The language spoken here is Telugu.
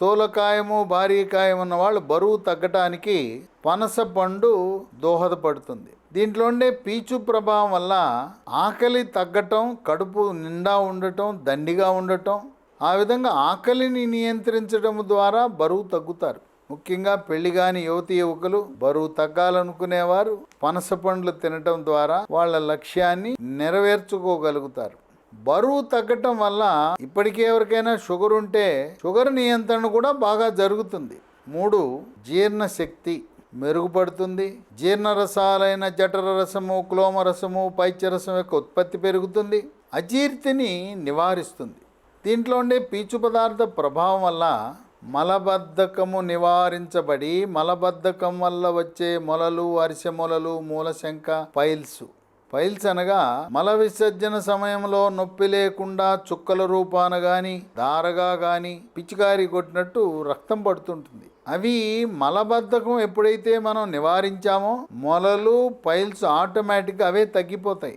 స్థూలకాయము భారీ కాయం ఉన్న వాళ్ళు బరువు తగ్గటానికి పనస పండు దోహదపడుతుంది. దీంట్లో ఉండే పీచు ప్రభావం వల్ల ఆకలి తగ్గటం కడుపు నిండా ఉండటం దండిగా ఉండటం ఆ విధంగా ఆకలిని నియంత్రించడం ద్వారా బరువు తగ్గుతారు. ముఖ్యంగా పెళ్ళి కాని యువతి యువకులు బరువు తగ్గాలనుకునేవారు పనస పండ్లు తినటం ద్వారా వాళ్ళ లక్ష్యాన్ని నెరవేర్చుకోగలుగుతారు. బరువు తగ్గటం వల్ల ఇప్పటికే ఎవరికైనా షుగర్ ఉంటే షుగర్ నియంత్రణ కూడా బాగా జరుగుతుంది. మూడు జీర్ణశక్తి మెరుగుపడుతుంది. జీర్ణరసాలైన జఠర రసము క్లోమ రసము పైత్యరసం యొక్క ఉత్పత్తి పెరుగుతుంది. అజీర్తిని నివారిస్తుంది. దీంట్లో ఉండే పీచు పదార్థ ప్రభావం వల్ల మలబద్ధకము నివారించబడి మలబద్ధకం వల్ల వచ్చే మొలలు అరిసె మొలలు మూలశంక పైల్స్ పైల్స్ అనగా మల విసర్జన సమయంలో నొప్పి లేకుండా చుక్కల రూపాన గాని దారగా గాని పిచికారి కొట్టినట్టు రక్తం పడుతుంటుంది. అవి మలబద్ధకం ఎప్పుడైతే మనం నివారించామో మొలలు పైల్స్ ఆటోమేటిక్గా అవే తగ్గిపోతాయి.